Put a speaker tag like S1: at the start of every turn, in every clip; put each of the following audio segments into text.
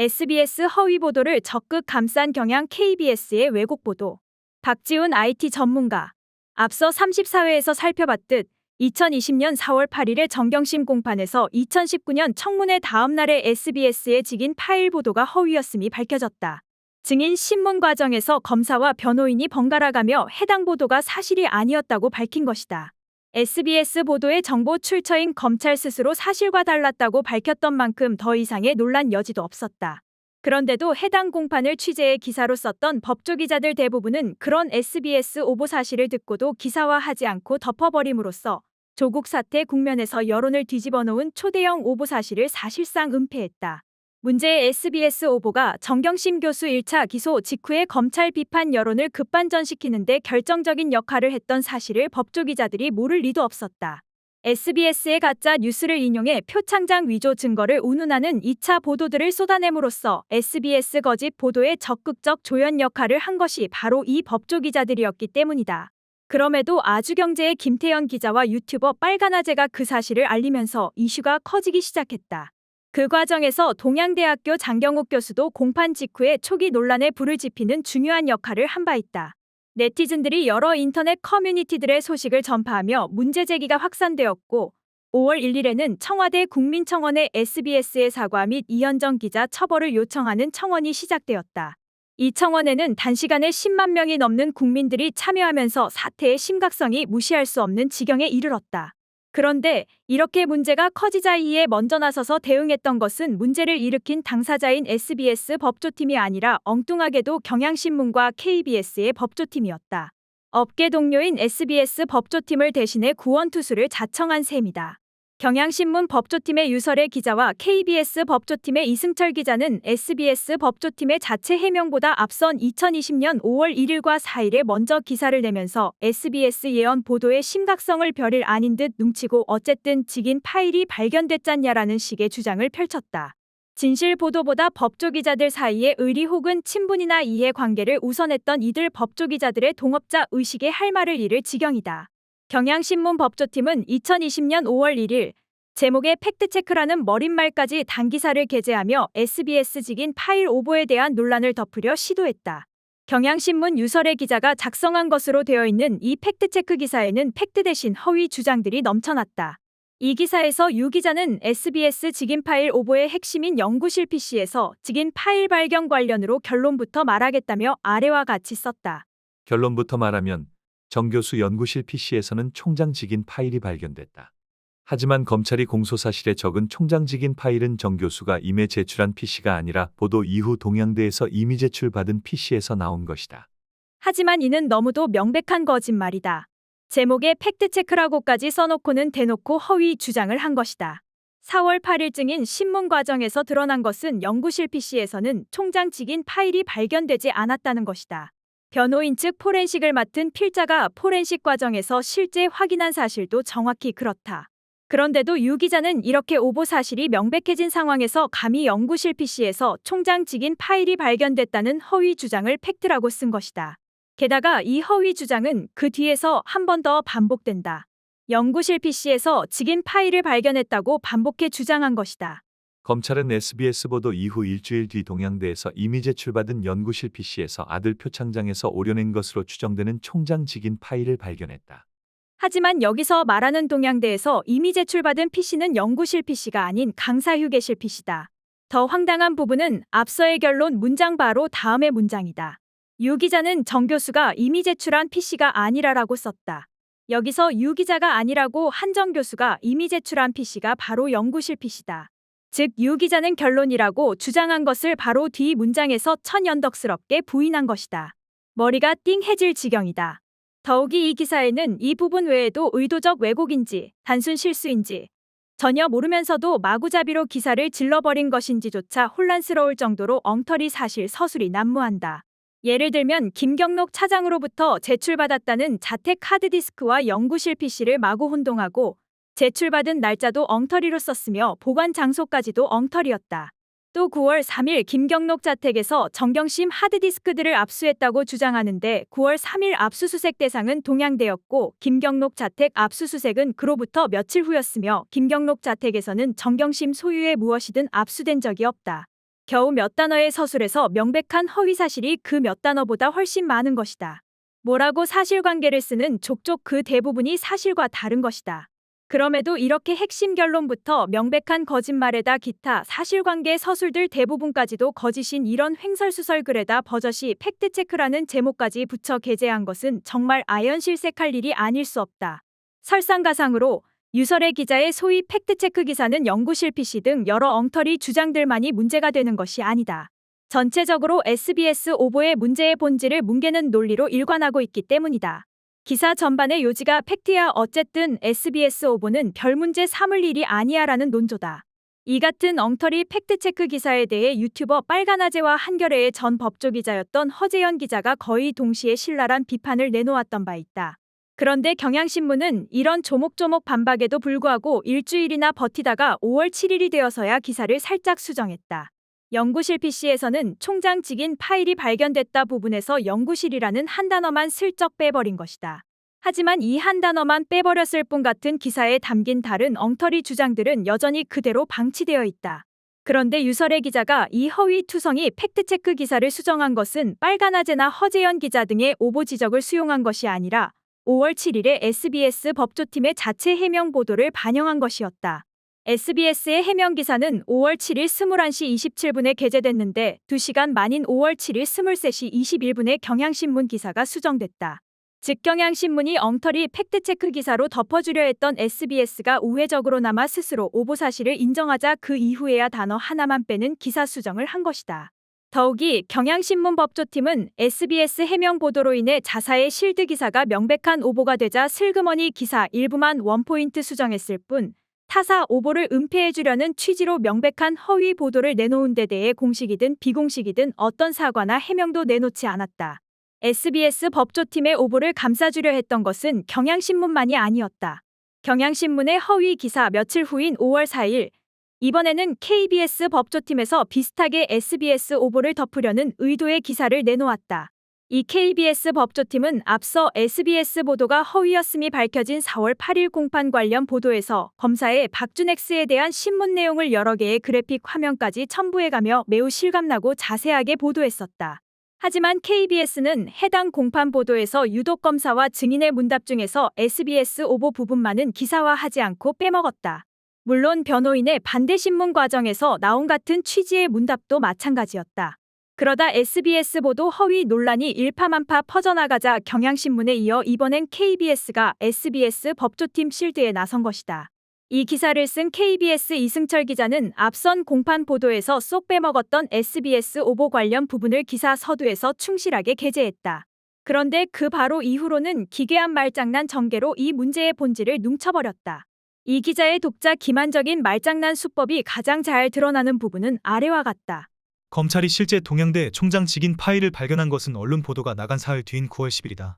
S1: SBS 허위 보도를 적극 감싼 경향 KBS의 왜곡 보도. 박지훈 IT 전문가. 앞서 34회에서 살펴봤듯 2020년 4월 8일의 정경심 공판에서 2019년 청문회 다음 날에 SBS에 직인 파일 보도가 허위였음이 밝혀졌다. 증인 신문 과정에서 검사와 변호인이 번갈아가며 해당 보도가 사실이 아니었다고 밝힌 것이다. SBS 보도의 정보 출처인 검찰 스스로 사실과 달랐다고 밝혔던 만큼 더 이상의 논란 여지도 없었다. 그런데도 해당 공판을 취재해 기사로 썼던 법조 기자들 대부분은 그런 SBS 오보 사실을 듣고도 기사화하지 않고 덮어버림으로써 조국 사태 국면에서 여론을 뒤집어 놓은 초대형 오보 사실을 사실상 은폐했다. 문제의 SBS 오보가 정경심 교수 1차 기소 직후에 검찰 비판 여론을 급반전시키는데 결정적인 역할을 했던 사실을 법조 기자들이 모를 리도 없었다. SBS의 가짜 뉴스를 인용해 표창장 위조 증거를 운운하는 2차 보도들을 쏟아냄으로써 SBS 거짓 보도에 적극적 조연 역할을 한 것이 바로 이 법조 기자들이었기 때문이다. 그럼에도 아주경제의 김태현 기자와 유튜버 빨간아재가 그 사실을 알리면서 이슈가 커지기 시작했다. 그 과정에서 동양대학교 장경욱 교수도 공판 직후에 초기 논란에 불을 지피는 중요한 역할을 한 바 있다. 네티즌들이 여러 인터넷 커뮤니티들의 소식을 전파하며 문제 제기가 확산되었고 5월 1일에는 청와대 국민청원에 SBS의 사과 및 이현정 기자 처벌을 요청하는 청원이 시작되었다. 이 청원에는 단시간에 10만 명이 넘는 국민들이 참여하면서 사태의 심각성이 무시할 수 없는 지경에 이르렀다. 그런데 이렇게 문제가 커지자 이에 먼저 나서서 대응했던 것은 문제를 일으킨 당사자인 SBS 법조팀이 아니라 엉뚱하게도 경향신문과 KBS의 법조팀이었다. 업계 동료인 SBS 법조팀을 대신해 구원투수를 자청한 셈이다. 경향신문 법조팀의 유설의 기자와 KBS 법조팀의 이승철 기자는 SBS 법조팀의 자체 해명보다 앞선 2020년 5월 1일과 4일에 먼저 기사를 내면서 SBS 예언 보도의 심각성을 별일 아닌 듯 뭉치고 어쨌든 직인 파일이 발견됐잖냐라는 식의 주장을 펼쳤다. 진실 보도보다 법조 기자들 사이의 의리 혹은 친분이나 이해 관계를 우선했던 이들 법조 기자들의 동업자 의식에 할 말을 잃을 지경이다. 경향신문 법조팀은 2020년 5월 1일 제목의 팩트체크라는 머릿말까지 단기사를 게재하며 SBS 직인 파일 오보에 대한 논란을 덮으려 시도했다. 경향신문 유설의 기자가 작성한 것으로 되어 있는 이 팩트체크 기사에는 팩트 대신 허위 주장들이 넘쳐났다. 이 기사에서 유 기자는 SBS 직인 파일 오보의 핵심인 연구실 PC에서 직인 파일 발견 관련으로 결론부터 말하겠다며 아래와 같이 썼다.
S2: 결론부터 말하면 정 교수 연구실 PC에서는 총장 직인 파일이 발견됐다. 하지만 검찰이 공소사실에 적은 총장 직인 파일은 정 교수가 임에 제출한 PC가 아니라 보도 이후 동양대에서 이미 제출받은 PC에서 나온 것이다.
S1: 하지만 이는 너무도 명백한 거짓말이다. 제목에 팩트체크라고까지 써놓고는 대놓고 허위 주장을 한 것이다. 4월 8일 증인 신문 과정에서 드러난 것은 연구실 PC에서는 총장 직인 파일이 발견되지 않았다는 것이다. 변호인 측 포렌식을 맡은 필자가 포렌식 과정에서 실제 확인한 사실도 정확히 그렇다. 그런데도 유 기자는 이렇게 오보 사실이 명백해진 상황에서 감히 연구실 PC에서 총장 직인 파일이 발견됐다는 허위 주장을 팩트라고 쓴 것이다. 게다가 이 허위 주장은 그 뒤에서 한 번 더 반복된다. 연구실 PC에서 직인 파일을 발견했다고 반복해 주장한 것이다.
S2: 검찰은 SBS 보도 이후 일주일 뒤 동양대에서 이미 제출받은 연구실 PC에서 아들 표창장에서 오려낸 것으로 추정되는 총장 직인 파일을 발견했다.
S1: 하지만 여기서 말하는 동양대에서 이미 제출받은 PC는 연구실 PC가 아닌 강사 휴게실 PC다. 더 황당한 부분은 앞서의 결론 문장 바로 다음의 문장이다. 유 기자는 정 교수가 이미 제출한 PC가 아니라라고 썼다. 여기서 유 기자가 아니라고 한정 교수가 이미 제출한 PC가 바로 연구실 PC다. 즉, 유 기자는 결론이라고 주장한 것을 바로 뒤 문장에서 천연덕스럽게 부인한 것이다. 머리가 띵해질 지경이다. 더욱이 이 기사에는 이 부분 외에도 의도적 왜곡인지 단순 실수인지 전혀 모르면서도 마구잡이로 기사를 질러버린 것인지조차 혼란스러울 정도로 엉터리 사실 서술이 난무한다. 예를 들면 김경록 차장으로부터 제출받았다는 자택 하드디스크와 연구실 PC를 마구 혼동하고 제출받은 날짜도 엉터리로 썼으며 보관 장소까지도 엉터리였다. 또 9월 3일 김경록 자택에서 정경심 하드디스크들을 압수했다고 주장하는데 9월 3일 압수수색 대상은 동양대였고 김경록 자택 압수수색은 그로부터 며칠 후였으며 김경록 자택에서는 정경심 소유의 무엇이든 압수된 적이 없다. 겨우 몇 단어의 서술에서 명백한 허위 사실이 그 몇 단어보다 훨씬 많은 것이다. 뭐라고 사실관계를 쓰는 족족 그 대부분이 사실과 다른 것이다. 그럼에도 이렇게 핵심 결론부터 명백한 거짓말에다 기타 사실관계 서술들 대부분까지도 거짓인 이런 횡설수설 글에다 버젓이 팩트체크라는 제목까지 붙여 게재한 것은 정말 아연실색할 일이 아닐 수 없다. 설상가상으로 유설의 기자의 소위 팩트체크 기사는 연구실 PC 등 여러 엉터리 주장들만이 문제가 되는 것이 아니다. 전체적으로 SBS 오보의 문제의 본질을 뭉개는 논리로 일관하고 있기 때문이다. 기사 전반의 요지가 팩트야 어쨌든 SBS 오보는 별 문제 삼을 일이 아니야라는 논조다. 이 같은 엉터리 팩트체크 기사에 대해 유튜버 빨간아재와 한겨레의 전 법조기자였던 허재현 기자가 거의 동시에 신랄한 비판을 내놓았던 바 있다. 그런데 경향신문은 이런 조목조목 반박에도 불구하고 일주일이나 버티다가 5월 7일이 되어서야 기사를 살짝 수정했다. 연구실 PC에서는 총장 직인 파일이 발견됐다 부분에서 연구실이라는 한 단어만 슬쩍 빼버린 것이다. 하지만 이 한 단어만 빼버렸을 뿐 같은 기사에 담긴 다른 엉터리 주장들은 여전히 그대로 방치되어 있다. 그런데 유설의 기자가 이 허위 투성이 팩트체크 기사를 수정한 것은 빨간아재나 허재현 기자 등의 오보 지적을 수용한 것이 아니라 5월 7일에 SBS 법조팀의 자체 해명 보도를 반영한 것이었다. SBS의 해명 기사는 5월 7일 21시 27분에 게재됐는데 2시간 만인 5월 7일 23시 21분에 경향신문 기사가 수정됐다. 즉 경향신문이 엉터리 팩트체크 기사로 덮어주려 했던 SBS가 우회적으로나마 스스로 오보 사실을 인정하자 그 이후에야 단어 하나만 빼는 기사 수정을 한 것이다. 더욱이 경향신문 법조팀은 SBS 해명 보도로 인해 자사의 실드 기사가 명백한 오보가 되자 슬그머니 기사 일부만 원포인트 수정했을 뿐 타사 오보를 은폐해주려는 취지로 명백한 허위 보도를 내놓은 데 대해 공식이든 비공식이든 어떤 사과나 해명도 내놓지 않았다. SBS 법조팀의 오보를 감싸주려 했던 것은 경향신문만이 아니었다. 경향신문의 허위 기사 며칠 후인 5월 4일 이번에는 KBS 법조팀에서 비슷하게 SBS 오보를 덮으려는 의도의 기사를 내놓았다. 이 KBS 법조팀은 앞서 SBS 보도가 허위였음이 밝혀진 4월 8일 공판 관련 보도에서 검사의 박준엑스에 대한 신문 내용을 여러 개의 그래픽 화면까지 첨부해가며 매우 실감나고 자세하게 보도했었다. 하지만 KBS는 해당 공판 보도에서 유독 검사와 증인의 문답 중에서 SBS 오보 부분만은 기사화하지 않고 빼먹었다. 물론 변호인의 반대 신문 과정에서 나온 같은 취지의 문답도 마찬가지였다. 그러다 SBS 보도 허위 논란이 일파만파 퍼져나가자 경향신문에 이어 이번엔 KBS가 SBS 법조팀 실드에 나선 것이다. 이 기사를 쓴 KBS 이승철 기자는 앞선 공판 보도에서 쏙 빼먹었던 SBS 오보 관련 부분을 기사 서두에서 충실하게 게재했다. 그런데 그 바로 이후로는 기괴한 말장난 전개로 이 문제의 본질을 뭉쳐버렸다. 이 기자의 독자 기만적인 말장난 수법이 가장 잘 드러나는 부분은 아래와 같다.
S3: 검찰이 실제 동양대 총장 직인 파일을 발견한 것은 언론 보도가 나간 사흘 뒤인 9월 10일이다.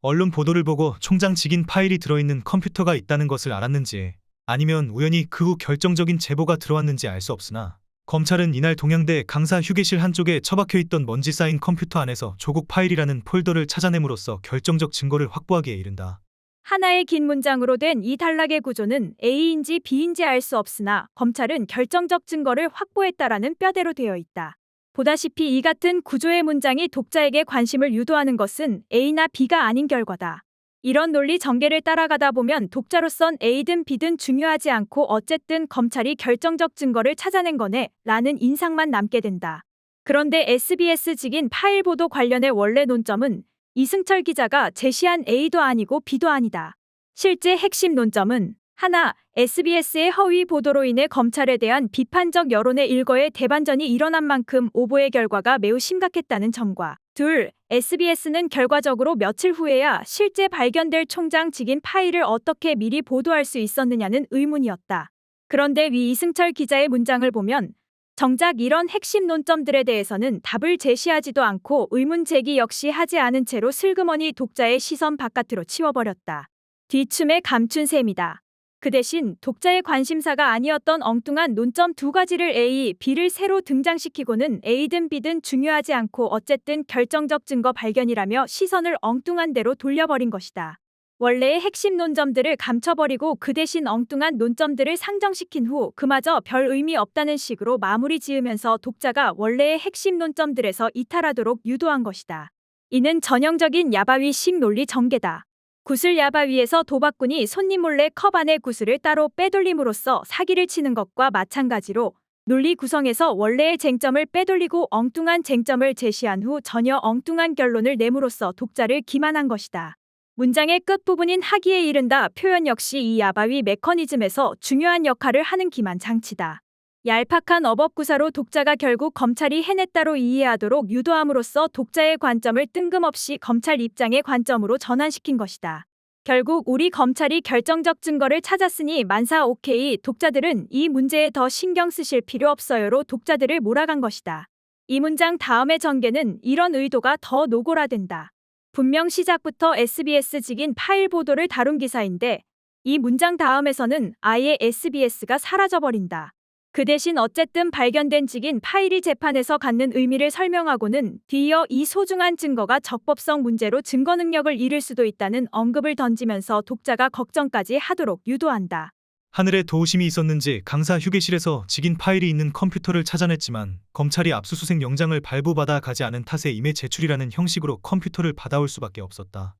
S3: 언론 보도를 보고 총장 직인 파일이 들어있는 컴퓨터가 있다는 것을 알았는지 아니면 우연히 그 후 결정적인 제보가 들어왔는지 알 수 없으나 검찰은 이날 동양대 강사 휴게실 한쪽에 처박혀 있던 먼지 쌓인 컴퓨터 안에서 조국 파일이라는 폴더를 찾아냄으로써 결정적 증거를 확보하기에 이른다.
S1: 하나의 긴 문장으로 된 이 단락의 구조는 A인지 B인지 알 수 없으나 검찰은 결정적 증거를 확보했다라는 뼈대로 되어 있다. 보다시피 이 같은 구조의 문장이 독자에게 관심을 유도하는 것은 A나 B가 아닌 결과다. 이런 논리 전개를 따라가다 보면 독자로선 A든 B든 중요하지 않고 어쨌든 검찰이 결정적 증거를 찾아낸 거네 라는 인상만 남게 된다. 그런데 SBS 직인 파일 보도 관련의 원래 논점은 이승철 기자가 제시한 A도 아니고 B도 아니다. 실제 핵심 논점은 하나, SBS의 허위 보도로 인해 검찰에 대한 비판적 여론의 일거에 대반전이 일어난 만큼 오보의 결과가 매우 심각했다는 점과 둘, SBS는 결과적으로 며칠 후에야 실제 발견될 총장 직인 파일을 어떻게 미리 보도할 수 있었느냐는 의문이었다. 그런데 위 이승철 기자의 문장을 보면 정작 이런 핵심 논점들에 대해서는 답을 제시하지도 않고 의문 제기 역시 하지 않은 채로 슬그머니 독자의 시선 바깥으로 치워버렸다. 뒤춤에 감춘 셈이다. 그 대신 독자의 관심사가 아니었던 엉뚱한 논점 두 가지를 A, B를 새로 등장시키고는 A든 B든 중요하지 않고 어쨌든 결정적 증거 발견이라며 시선을 엉뚱한 대로 돌려버린 것이다. 원래의 핵심 논점들을 감춰버리고 그 대신 엉뚱한 논점들을 상정시킨 후 그마저 별 의미 없다는 식으로 마무리 지으면서 독자가 원래의 핵심 논점들에서 이탈하도록 유도한 것이다. 이는 전형적인 야바위 식 논리 전개다. 구슬 야바 위에서 도박꾼이 손님 몰래 컵 안에 구슬을 따로 빼돌림으로써 사기를 치는 것과 마찬가지로 논리 구성에서 원래의 쟁점을 빼돌리고 엉뚱한 쟁점을 제시한 후 전혀 엉뚱한 결론을 내므로써 독자를 기만한 것이다. 문장의 끝부분인 하기에 이른다 표현 역시 이 야바위 메커니즘에서 중요한 역할을 하는 기만 장치다. 얄팍한 어법구사로 독자가 결국 검찰이 해냈다로 이해하도록 유도함으로써 독자의 관점을 뜬금없이 검찰 입장의 관점으로 전환시킨 것이다. 결국 우리 검찰이 결정적 증거를 찾았으니 만사 오케이 독자들은 이 문제에 더 신경 쓰실 필요 없어요로 독자들을 몰아간 것이다. 이 문장 다음의 전개는 이런 의도가 더 노골화된다. 분명 시작부터 SBS 직인 파일 보도를 다룬 기사인데 이 문장 다음에서는 아예 SBS가 사라져버린다. 그 대신 어쨌든 발견된 직인 파일이 재판에서 갖는 의미를 설명하고는 뒤이어 이 소중한 증거가 적법성 문제로 증거 능력을 잃을 수도 있다는 언급을 던지면서 독자가 걱정까지 하도록 유도한다.
S3: 하늘에 도우심이 있었는지 강사 휴게실에서 직인 파일이 있는 컴퓨터를 찾아냈지만 검찰이 압수수색 영장을 발부받아 가지 않은 탓에 임의 제출이라는 형식으로 컴퓨터를 받아올 수밖에 없었다.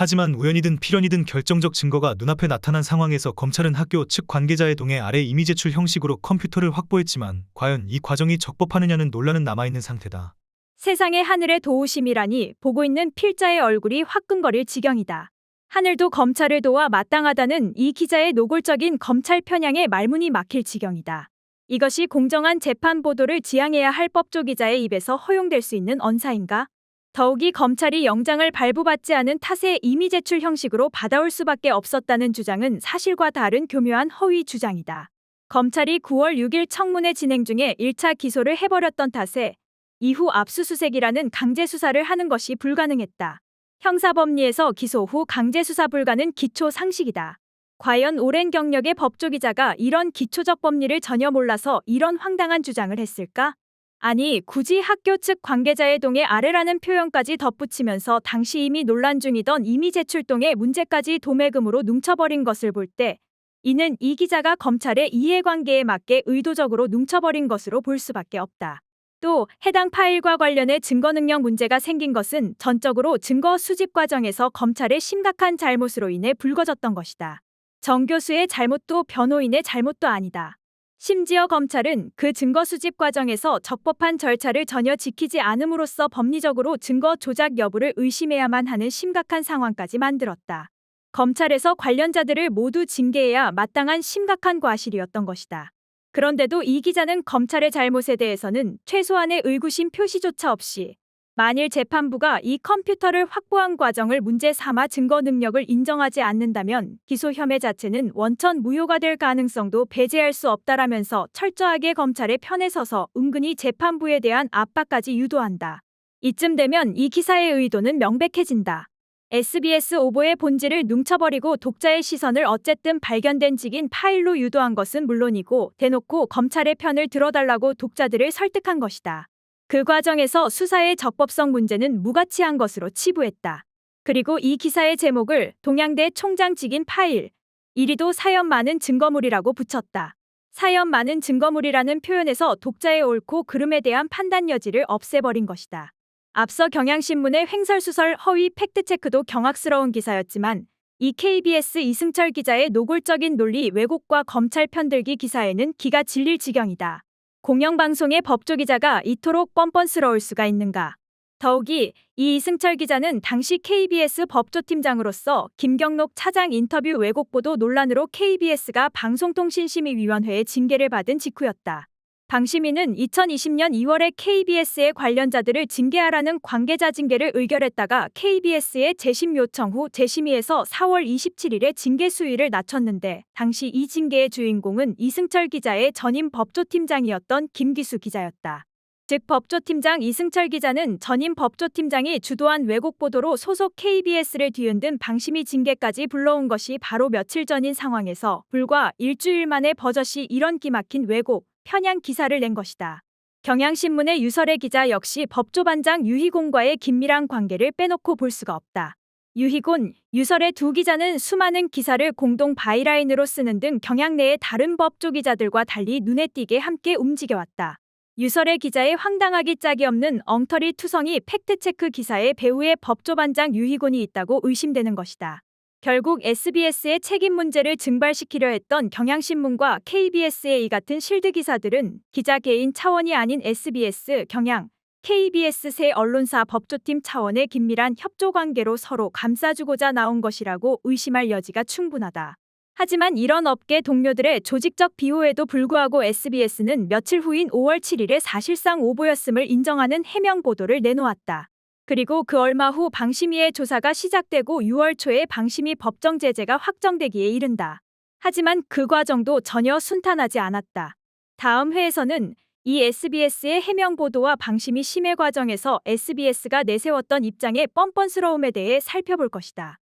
S3: 하지만 우연이든 필연이든 결정적 증거가 눈앞에 나타난 상황에서 검찰은 학교 측 관계자의 동의 아래 임의 제출 형식으로 컴퓨터를 확보했지만 과연 이 과정이 적법하느냐는 논란은 남아있는 상태다.
S1: 세상의 하늘의 도우심이라니 보고 있는 필자의 얼굴이 화끈거릴 지경이다. 하늘도 검찰을 도와 마땅하다는 이 기자의 노골적인 검찰 편향에 말문이 막힐 지경이다. 이것이 공정한 재판 보도를 지향해야 할 법조 기자의 입에서 허용될 수 있는 언사인가? 더욱이 검찰이 영장을 발부받지 않은 탓에 임의 제출 형식으로 받아올 수밖에 없었다는 주장은 사실과 다른 교묘한 허위 주장이다. 검찰이 9월 6일 청문회 진행 중에 1차 기소를 해버렸던 탓에 이후 압수수색이라는 강제 수사를 하는 것이 불가능했다. 형사법리에서 기소 후 강제 수사 불가는 기초 상식이다. 과연 오랜 경력의 법조 기자가 이런 기초적 법리를 전혀 몰라서 이런 황당한 주장을 했을까? 아니, 굳이 학교 측 관계자의 동의 아래라는 표현까지 덧붙이면서 당시 이미 논란 중이던 이미 제출동의 문제까지 도매금으로 뭉쳐버린 것을 볼 때, 이는 이 기자가 검찰의 이해관계에 맞게 의도적으로 뭉쳐버린 것으로 볼 수밖에 없다. 또 해당 파일과 관련해 증거 능력 문제가 생긴 것은 전적으로 증거 수집 과정에서 검찰의 심각한 잘못으로 인해 불거졌던 것이다. 정 교수의 잘못도 변호인의 잘못도 아니다. 심지어 검찰은 그 증거 수집 과정에서 적법한 절차를 전혀 지키지 않음으로써 법리적으로 증거 조작 여부를 의심해야만 하는 심각한 상황까지 만들었다. 검찰에서 관련자들을 모두 징계해야 마땅한 심각한 과실이었던 것이다. 그런데도 이 기자는 검찰의 잘못에 대해서는 최소한의 의구심 표시조차 없이 만일 재판부가 이 컴퓨터를 확보한 과정을 문제 삼아 증거 능력을 인정하지 않는다면 기소 혐의 자체는 원천 무효가 될 가능성도 배제할 수 없다라면서 철저하게 검찰의 편에 서서 은근히 재판부에 대한 압박까지 유도한다. 이쯤 되면 이 기사의 의도는 명백해진다. SBS 오보의 본질을 뭉쳐버리고 독자의 시선을 어쨌든 발견된 직인 파일로 유도한 것은 물론이고 대놓고 검찰의 편을 들어달라고 독자들을 설득한 것이다. 그 과정에서 수사의 적법성 문제는 무가치한 것으로 치부했다. 그리고 이 기사의 제목을 동양대 총장 직인 파일, 이리도 사연 많은 증거물이라고 붙였다. 사연 많은 증거물이라는 표현에서 독자의 옳고 그름에 대한 판단 여지를 없애버린 것이다. 앞서 경향신문의 횡설수설 허위 팩트체크도 경악스러운 기사였지만 이 KBS 이승철 기자의 노골적인 논리 왜곡과 검찰 편들기 기사에는 기가 질릴 지경이다. 공영방송의 법조 기자가 이토록 뻔뻔스러울 수가 있는가. 더욱이 이 이승철 기자는 당시 KBS 법조팀장으로서 김경록 차장 인터뷰 왜곡 보도 논란으로 KBS가 방송통신심의위원회의 징계를 받은 직후였다. 방심위는 2020년 2월에 KBS의 관련자들을 징계하라는 관계자 징계를 의결했다가 KBS의 재심 요청 후 재심위에서 4월 27일에 징계 수위를 낮췄는데 당시 이 징계의 주인공은 이승철 기자의 전임 법조팀장이었던 김기수 기자였다. 즉 법조팀장 이승철 기자는 전임 법조팀장이 주도한 왜곡 보도로 소속 KBS를 뒤흔든 방심위 징계까지 불러온 것이 바로 며칠 전인 상황에서 불과 일주일 만에 버젓이 이런 기막힌 왜곡, 편향 기사를 낸 것이다. 경향신문의 유설의 기자 역시 법조반장 유희공과의 긴밀한 관계를 빼놓고 볼 수가 없다. 유희곤, 유설의 두 기자는 수많은 기사를 공동 바이라인으로 쓰는 등 경향 내의 다른 법조 기자들과 달리 눈에 띄게 함께 움직여왔다. 유설의 기자의 황당하기 짝이 없는 엉터리 투성이 팩트체크 기사에 배우의 법조반장 유희곤이 있다고 의심되는 것이다. 결국 SBS의 책임 문제를 증발시키려 했던 경향신문과 KBS의 이 같은 실드 기사들은 기자 개인 차원이 아닌 SBS, 경향, KBS 새 언론사 법조팀 차원의 긴밀한 협조 관계로 서로 감싸주고자 나온 것이라고 의심할 여지가 충분하다. 하지만 이런 업계 동료들의 조직적 비호에도 불구하고 SBS는 며칠 후인 5월 7일에 사실상 오보였음을 인정하는 해명 보도를 내놓았다. 그리고 그 얼마 후 방심위의 조사가 시작되고 6월 초에 방심위 법정 제재가 확정되기에 이른다. 하지만 그 과정도 전혀 순탄하지 않았다. 다음 회에서는 이 SBS의 해명 보도와 방심위 심해 과정에서 SBS가 내세웠던 입장의 뻔뻔스러움에 대해 살펴볼 것이다.